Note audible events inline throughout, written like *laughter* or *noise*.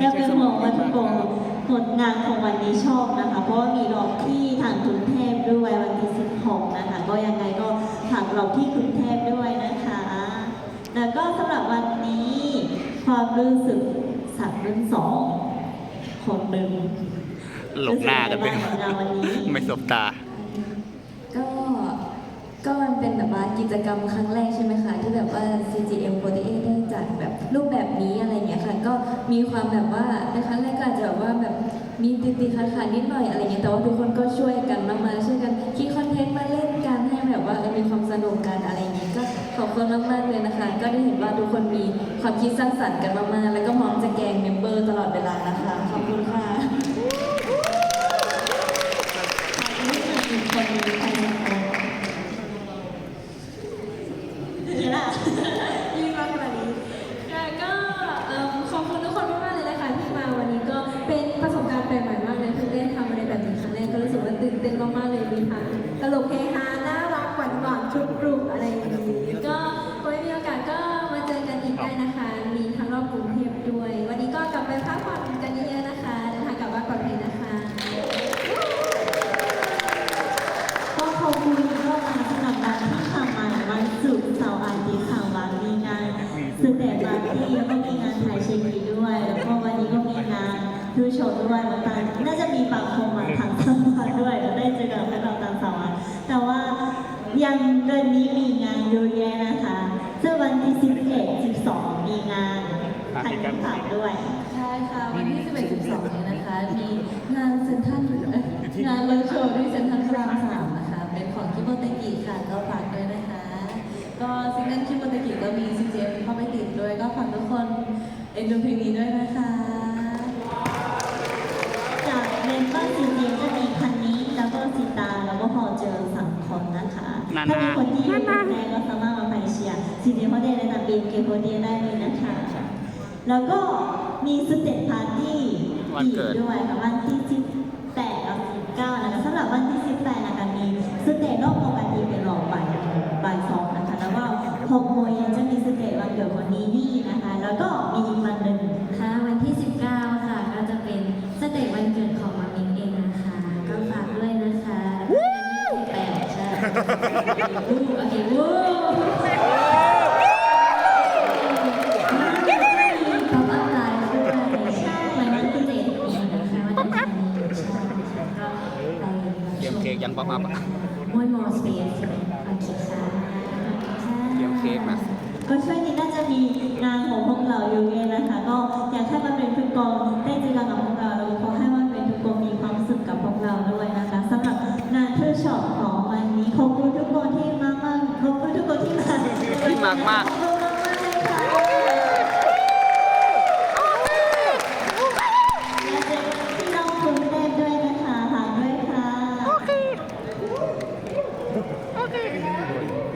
แล้วเป็นห่วงว่าทุกคนผลงานของวันนี้ชอบนะคะ เพราะว่ามีรอบที่ทางกรุงเทพด้วยวันที่16นะคะ ก็ยังไงก็ฝากรอบที่กรุงเทพด้วยนะคะ แล้วก็สำหรับวันนี้ความรู้สึกสัตว์รุ่นสองคนหนึ่งหลบหน้ากันเป็เป็นนวันนี้ไม่สบตา ก็ก็มันเป็นแบบว่ากิจกรรมครั้งแรกใช่ไหมคะ ที่แบบว่า CGM 48 ได้จัดแบบรูปแบบนี้อะไร ก็มีความแบบว่าในครั้งแรกก็อาจจะแบบว่าแบบมีติดติดขัดขัดๆนิดหน่อยอะไรเงี้ยแต่ว่าทุกคนก็ช่วยกันมากๆช่วยกันคิดคอนเทนต์มาเล่นกันให้แบบว่าเออมีความสนุกกันอะไรอย่างเงี้ยก็ขอบคุณมากๆเลยนะคะ ก็ได้เห็นว่าทุกคนมีความคิดสร้างสรรค์กันมากๆแล้วก็มองจะแกงเมมเบอร์ตลอดเวลานะคะขอบคุณค่ะ ถ่ายกันฝากด้วย ใช่ค่ะ วันที่ 11 12 นี้นะคะ มีงานเซ็นทรัลเอ้ยงานเลิฟโชว์ที่เซ็นทรัลพระรามสามนะคะ เป็นของคิโมเตกิค่ะ ก็ฝากด้วยนะคะ ก็ซิงเกิลคิโมเตกิก็มี CJM เข้าไปติดด้วย ก็ฝากทุกคนเอ็นดูเพลงนี้ด้วยนะคะ จากเมมเบอร์ซีเจจะมีคันนี้ แล้วก็สิตา แล้วก็พอเจอสังคนนะคะนานาถ้ามีคนที่อยู่ในแดงก็สามารถมาไปเชียร์ซีเจพอเดย์ในตามบีมเกมพอเดย์ได้เลยนะคะ แล้วก็มีสเตจปาร์ตี้วันเกิดอีด้วยค่ะวันที่ 18กับ19นะคะสำหรับวันที่ 18นะคะมีสเตจรอบปกติเป็นรอบบ่ายบ่ายสองนะคะแล้วก็6โมงเย็นจะมีสเตจวันเกิดคนนี้นี่นะคะ แล้วก็มีอีกวันหนึ่งค่ะวันที่ 19 ค่ะ ก็จะเป็นสเตจวันเกิดของมามิงเองนะคะ ก็ฝากด้วยนะคะแปดใช่วู้โอเควู้ เค้กยันป๊อปอัพอะมวยมอสเปซโอเคค่ะเตรียมเค้กนะ ก็ช่วงนี้น่าจะมีงานของพวกเราอยู่เยอะนะคะ ก็อยากให้มันเป็นทุกกองได้เจอกันกับพวกเราแล้วก็ขอให้มันเป็นทุกกองมีความสุขกับพวกเราด้วยนะคะสำหรับงานเพื่อช็อปของวันนี้ขอบคุณทุกคนที่มามากขอบคุณทุกคนที่มา ที่มากมากขอบคุณมากๆเลยค่ะและเจอกันที่น้องคุณเต้นด้วยนะคะฝากด้วยค่ะ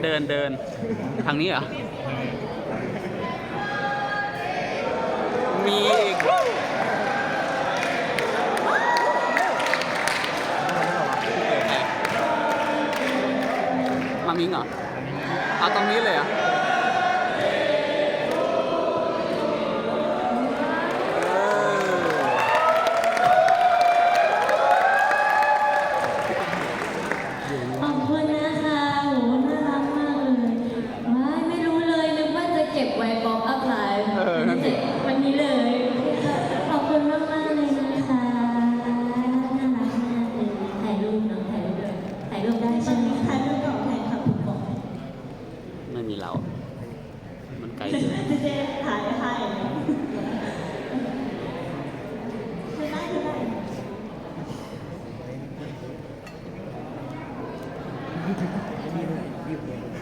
เดินเดิน ทางนี้เหรอ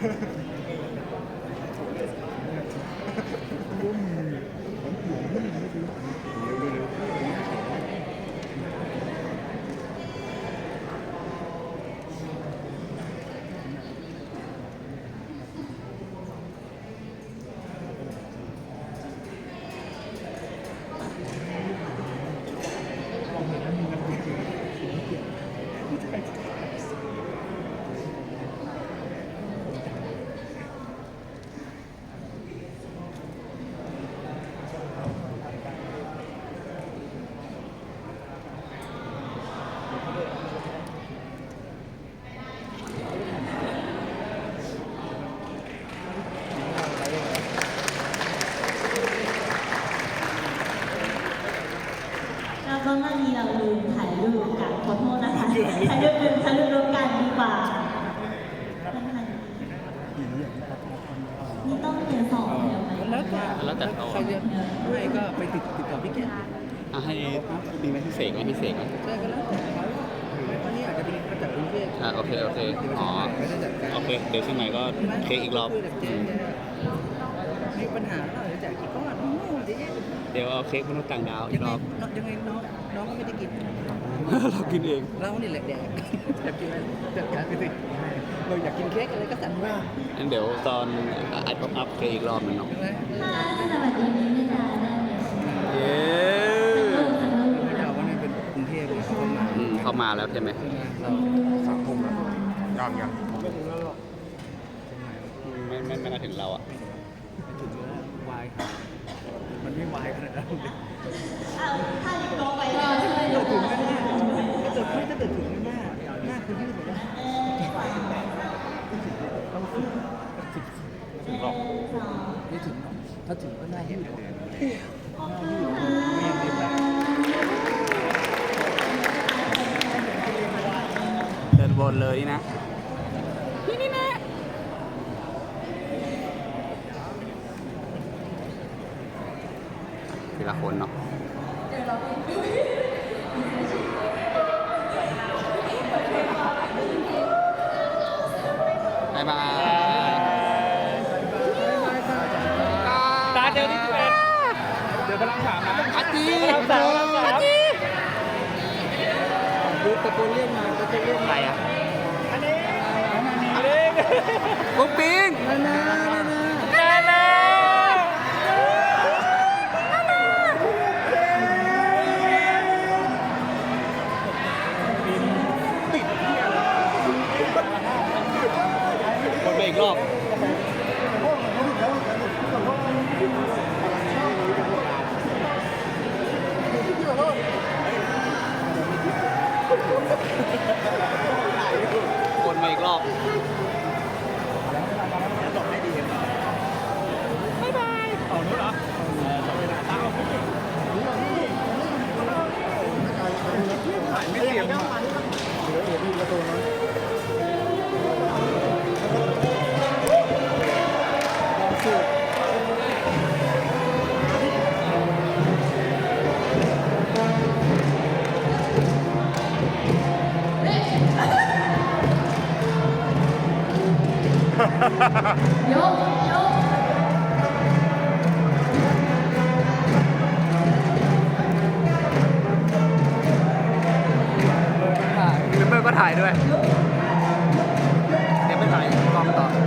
Yeah. *laughs* ื่อกี้เราลืมถ่ายรูปกันขอโทษนะคะถ่ายรูปเป็นถ่ายรูปรวมกันดีกว่านี่ต้องเรียนสองเดี๋ยวไหมแล้วแต่แล้วแต่เขาใครจะไม่ก็ไปติดติดต่อพี่แกอะให้มีไหมพี่เสกไหมพี่เสกไหมใช่ก็แล้วแต่เขาหรือไม่ตอนนี้อาจจะเป็นมาจากกรุงเทพอะโอเคโอเคอ๋อโอเคเดี๋ยวเชียงใหม่ก็เค้กอีกรอบมีปัญหาเปล่าจะจ่ายกี่ก้อน ดี๋ยวเอาเค้กมนุษย์ต่างดาวอียักงรไงอบ น้องยังไงน้องน้องก็ไม่ได้กินเรากินเอง เรานี่แหละแดกอยากกินอะไรจัดการไปสิเราอยากกินเค้กอะไรก็สั่งมางั้นเดี๋ยวตอนอัดป๊อปอัพเค้กอีกรอบหนึงเนาะ ใช่ไหมค่ะสวัสดีมินท์ดาได้เลยค่ะเย้ลูกค่ะลูกไม่เอาว่านี่เป็นกรุงเทพเลยเขามาอืมเข้ามาแล้วใช่ไหม เราสามทุ่มแล้วยังยังไม่ไม่ไม่น่าถึงเราอะ ถึงแล้ววาย มันไม่วายขนาดนั้นเลยเอาถ้าลิโก้ไปรอใช่ไหมเกิดถึงหน้าถ้าเกิดไม่ถ้าเกิดถึงหน้าหน้าคือยืดเลยนะถึงหรอกไม่ถึงหรอกถ้าถึงก็หน้ายืดเลยเดินวนเลยนี่นะที ละคนเนาะบายบายตาเจอที่สิบเอ็ดเดี๋ยวพลังสามนะอาจีพลังสามพลังสามดูตะโกนเรียกมาตะโกนเรียกใครมาอะอันนี้อันนี้เล็กปุ๊กปิ๊งนานานานานา ก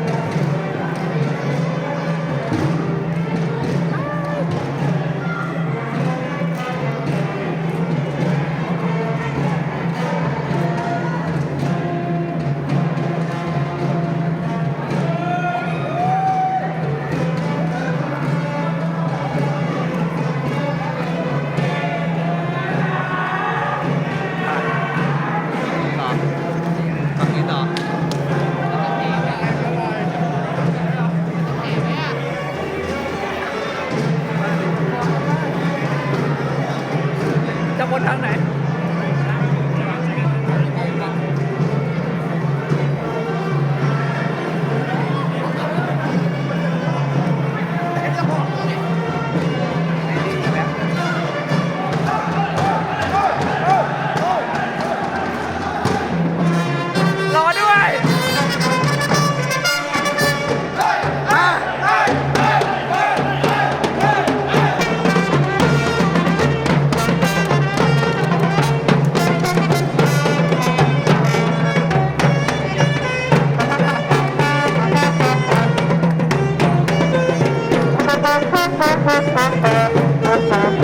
ดี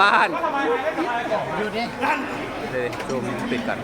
บ้าน อยู่นี่ดูดิซูปิดก่อน